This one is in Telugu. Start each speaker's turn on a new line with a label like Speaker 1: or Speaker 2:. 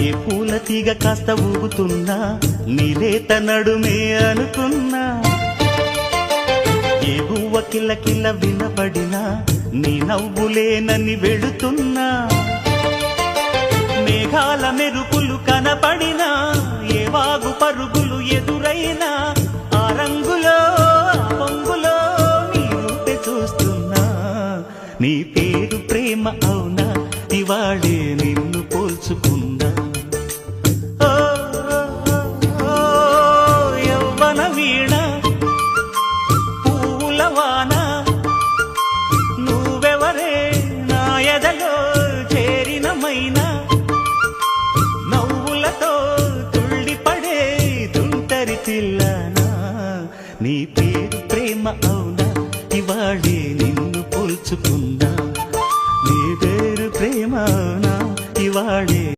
Speaker 1: ఏ పూల తీగ కాస్త ఊగుతున్నా నీలేత నడుమే అనుకున్నా. ఏ గువ్వ కిల్ల కిల్ల వినబడినా నీ నవ్వులేనని వెళుతున్నా. మేఘాల మెరుపులు కనపడినా ఏ వాగు పరుగులు ఎదురైనా ఆ రంగులో పొంగులో నీ రూపే చూస్తున్నా. నీ పేరు ప్రేమ అవునా ఇవాళే నిన్ను పోల్చుకున్నా. వాన నువ్వెవరే? నా ఎదలో చేరినమైనా నవ్వులతో తుళ్ళిపడే తుంటరి పిల్లనా? నీ పేరు ప్రేమ అవునా? ఇవాళే నిన్ను పోల్చుకున్నా. నీ పేరు ప్రేమ అవునా? ఇవాళే